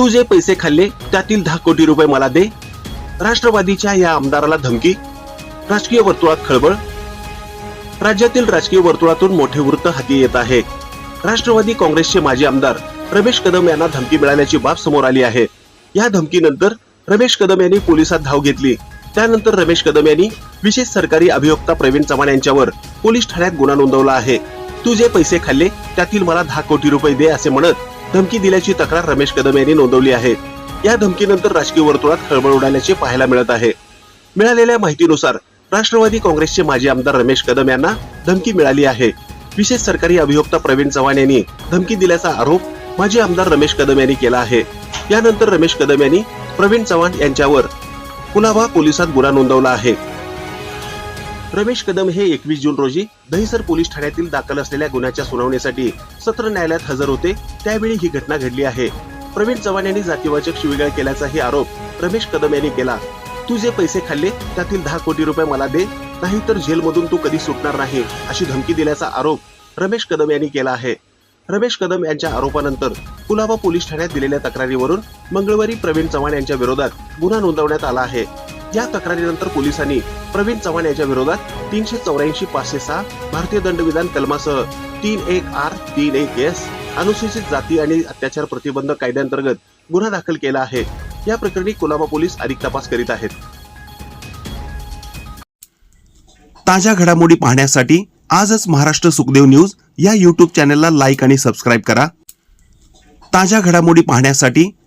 तू जे पैसे खाल्ले त्यातील दहा कोटी रुपये मला दे. राष्ट्रवादीच्या या आमदाराला धमकी. राजकीय वर्तुळात खळबळ. राज्यातील राजकीय वर्तुळातून मोठे वृत्त हाती येत आहे. राष्ट्रवादी काँग्रेसचे माजी आमदार रमेश कदम यांना धमकी मिळाल्याची बाब समोर आली आहे. या धमकीनंतर रमेश कदम यांनी पोलिसात धाव घेतली. त्यानंतर रमेश कदम यांनी विशेष सरकारी अभियोक्ता प्रवीण चव्हाण यांच्यावर पोलीस ठाण्यात गुन्हा नोंदवला आहे. तू जे पैसे खाल्ले त्यातील मला दहा कोटी रुपये दे असे म्हणत धमकी दिल्याची तक्रार रमेश कदम यांनी नोंदवली आहे. या धमकीनंतर राजकीय वर्तुळात खळबळ उडाल्याचे पाहायला मिळत आहे. मिळालेल्या माहितीनुसार राष्ट्रवादी काँग्रेसचे माजी आमदार रमेश कदम यांना धमकी मिळाली आहे. विशेष सरकारी अभियोक्ता प्रवीण चव्हाण यांनी धमकी दिल्याचा आरोप माजी आमदार रमेश कदम यांनी केला आहे. यानंतर रमेश कदम यांनी प्रवीण चव्हाण यांच्यावर कुलाबा पोलिसात गुन्हा नोंदवला आहे. रमेश कदम हे एकवीस जून रोजी दहिसर पोलीस ठाण्यातील दाखल असलेल्या गुन्ह्याच्या सुनावणीसाठी सत्र न्यायालयात हजर होते. त्यावेळी ही घटना घडली आहे. प्रवीण चव्हाण यांनी जातीवाचक शिवीगाळ केल्याचाही आरोप रमेश कदम यांनी केला. तू जे पैसे खाल्ले त्यातील दहा कोटी रुपये मला दे नाहीतर जेलमधून तू कधी सुटणार नाही अशी धमकी दिल्याचा आरोप रमेश कदम यांनी केला आहे. रमेश कदम यांच्या आरोपानंतर कुलाबा पोलीस ठाण्यात दिलेल्या तक्रारीवरून मंगळवारी प्रवीण चव्हाण यांच्या विरोधात गुन्हा नोंदवण्यात आला आहे. या तक्रारीनंतर पोलिसांनी प्रवीण चव्हाण यांच्या विरोधात तीनशे चौऱ्याऐंशी पाचशे सहा भारतीय दंडविधान कलमासह तीन एक आर तीन एक एस अनुसूचित जाती आणि अत्याचार प्रतिबंध कायद्यांतर्गत गुन्हा दाखल केला आहे. या प्रकरणी कोलाबा पोलीस अधिक तपास करीत आहेत. ताज्या घडामोडी पाहण्यासाठी आजच महाराष्ट्र सुखदेव न्यूज या यूट्यूब चॅनलला लाईक आणि सबस्क्राईब करा. ताज्या घडामोडी पाहण्यासाठी